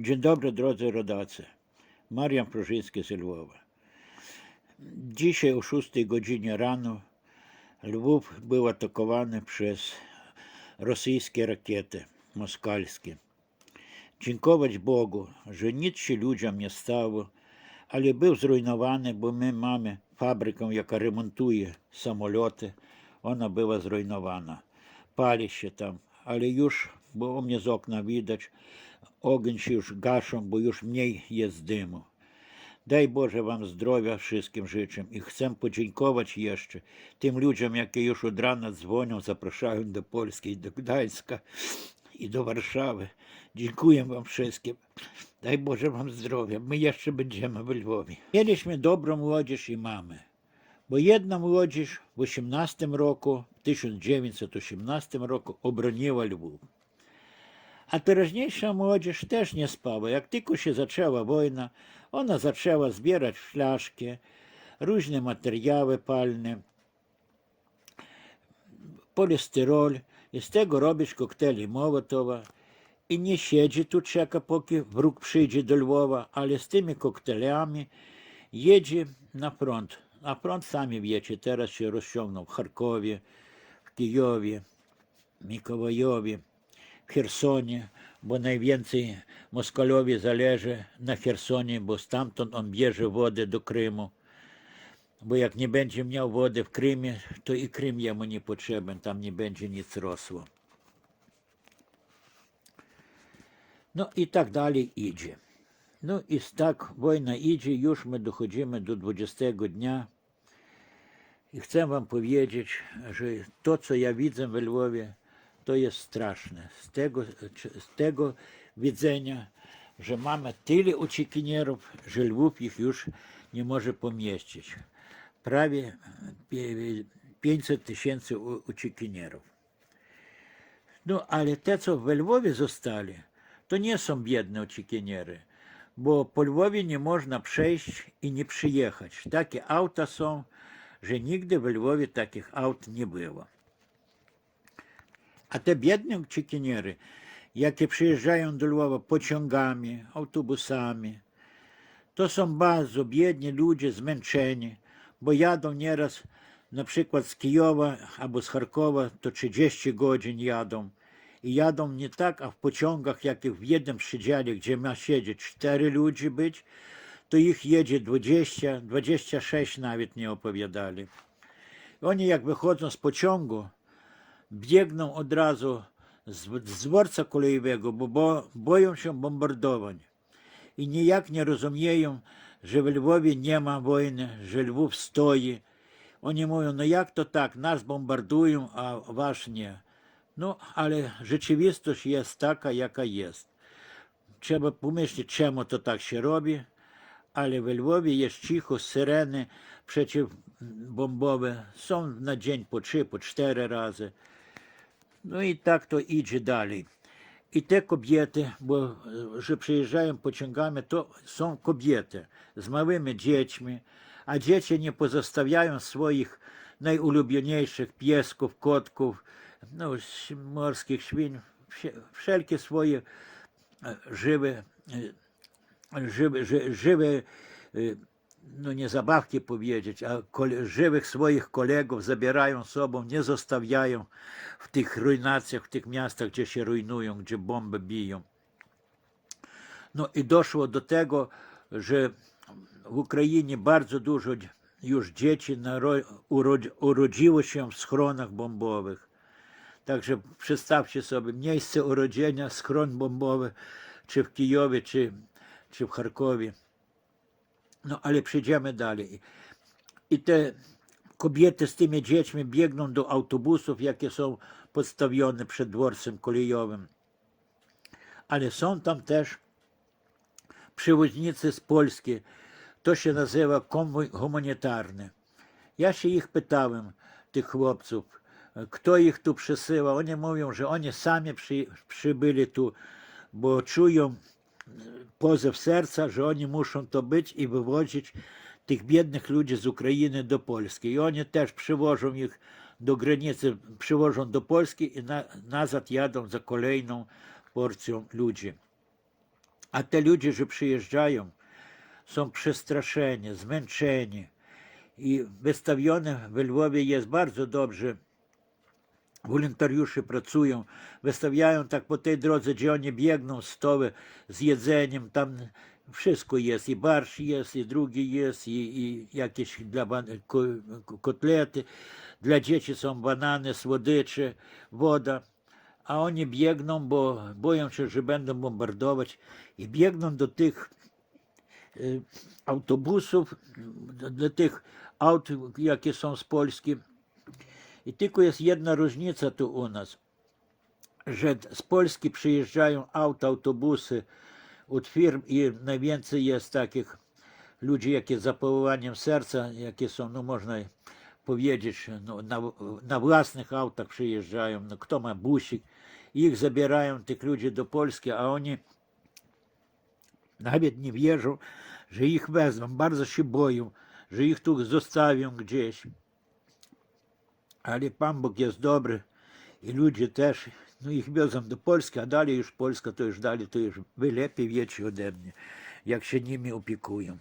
Dzień dobry drodzy rodacy. Marian Pruszyński z Lwowa. Dzisiaj o 6 godzinie rano Lwów był atakowany przez rosyjskie rakiety москальські. Дякувати Богу, що нічого людям не стало, але був зруйнований, бо ми маємо фабрику, яка ремонтує самоліти, вона була зруйнована. Паліще там, але юж, бо у мене з окна видач, ogień się już gaszą, bo już mniej jest dymu. Daj Boże Wam zdrowia wszystkim życzę i chcę podziękować jeszcze tym ludziom, jakie już od rana dzwonią, zapraszają do Polski, do Gdańska i do Warszawy. Dziękuję Wam wszystkim. Daj Boże Wam zdrowia. My jeszcze będziemy w Lwowie. Mieliśmy dobrą młodzież i mamy. Bo jedna młodzież w 18 roku, w 1918 roku obroniła Lwów. A teraźniejsza młodzież też nie spała. Jak tylko się zaczęła wojna, ona zaczęła zbierać flaszki, różne materiały palne, polistyrol i z tego robić koktajli Mołotowa. I nie siedzi tu, czeka, póki wróg przyjdzie do Lwowa, ale z tymi koktajlami jedzie na front. Na front, sami wiecie, teraz się rozciągnął w Charkowie, w Kijowie, Mikołajowie, w Chersonie, bo najwięcej Moskalowi zależy na Chersonie, bo stamtąd on bierze wodę do Krymu. Bo jak nie będzie miał wody w Krymie, to i Krym jemu nie potrzebny, tam nie będzie nic rosło. No i tak dalej idzie. No i tak wojna idzie, już my dochodzimy do 20 dnia. I chcę wam powiedzieć, że to, co ja widzę w Lwowie, to jest straszne. Z tego, z tego widzenia, że mamy tyle uciekinierów, że Lwów ich już nie może pomieścić. Prawie pie- 500 tysięcy uciekinierów. No, ale te, co w Lwowie zostali, to nie są biedne uciekiniery, bo po Lwowie nie można przejść i nie przyjechać. Takie auta są, że nigdy w Lwowie takich aut nie było. A te biedne uciekiniery, jakie przyjeżdżają do Lwowa pociągami, autobusami, to są bardzo biedni ludzie, zmęczeni, bo jadą nieraz na przykład z Kijowa albo z Charkowa, to 30 godzin jadą. I jadą nie tak, a w pociągach, jakich w jednym przedziale, gdzie ma siedzieć 4 ludzi być, to ich jedzie 20, 26 nawet nie opowiadali. Oni jak wychodzą z pociągu, biegną od razu z, z dworca kolejowego, bo, bo boją się bombardowań. I nijak nie rozumieją, że w Lwowie nie ma wojny, że Lwów stoi. Oni mówią, no jak to tak, nas bombardują, a wasz nie. No, ale rzeczywistość jest taka, jaka jest. Trzeba pomyśleć, czemu to tak się robi, ale w Lwowie jest cicho, syreny przeciwbombowe są na dzień po trzy, po cztery razy. No i tak to idzie dalej. I te kobiety, bo e, że przyjeżdżają pociągami, to są kobiety z małymi dziećmi, a dzieci nie pozostawiają swoich najulubieńszych piesków, kotków, no, ś- morskich świń, wsie- wszelkie swoje e, no nie zabawki powiedzieć, a żywych swoich kolegów zabierają sobą, nie zostawiają w tych ruinacjach, w tych miastach, gdzie się rujnują, gdzie bomby biją. No i doszło do tego, że w Ukrainie bardzo dużo już dzieci urodziło się w schronach bombowych. Także przedstawcie sobie miejsce urodzenia, schron bombowy, czy w Kijowie, czy, czy w Charkowie. No ale przejdziemy dalej. I te kobiety z tymi dziećmi biegną do autobusów, jakie są podstawione przed dworcem kolejowym. Ale są tam też przewoźnicy z Polski. To się nazywa konwój humanitarny. Ja się ich pytałem, tych chłopców, kto ich tu przysyła. Oni mówią, że oni sami przy, przybyli tu, bo czują pozew serca, że oni muszą to być i wywozić tych biednych ludzi z Ukrainy do Polski. I oni też przywożą ich do granicy, przywożą do Polski i na, nazad jadą za kolejną porcją ludzi. A te ludzie, że przyjeżdżają, są przestraszeni, zmęczeni. I wystawione w Lwowie jest bardzo dobrze. Wolontariusze pracują, wystawiają tak po tej drodze, gdzie oni biegną, stoły z jedzeniem, tam wszystko jest, i barsz jest, i drugi jest, i, i jakieś dla ko, kotlety, dla dzieci są banany, słodycze, woda, a oni biegną, bo boją się, że będą bombardować i biegną do tych y, autobusów, do, do tych aut, jakie są z Polski. I tylko jest jedna różnica tu u nas, że z Polski przyjeżdżają auta, autobusy od firm i najwięcej jest takich ludzi, jakie z zapałowaniem serca, jakie są, no można powiedzieć, no, na, na własnych autach przyjeżdżają, no kto ma busik, ich zabierają, tych ludzi do Polski, a oni nawet nie wierzą, że ich wezmą, bardzo się boją, że ich tu zostawią gdzieś. Ale Pan Bóg jest dobry i ludzie też, no ich wiozą do Polski, a dalej już Polska, to już dalej, to już wy lepiej wiecie ode mnie, jak się nimi opiekują.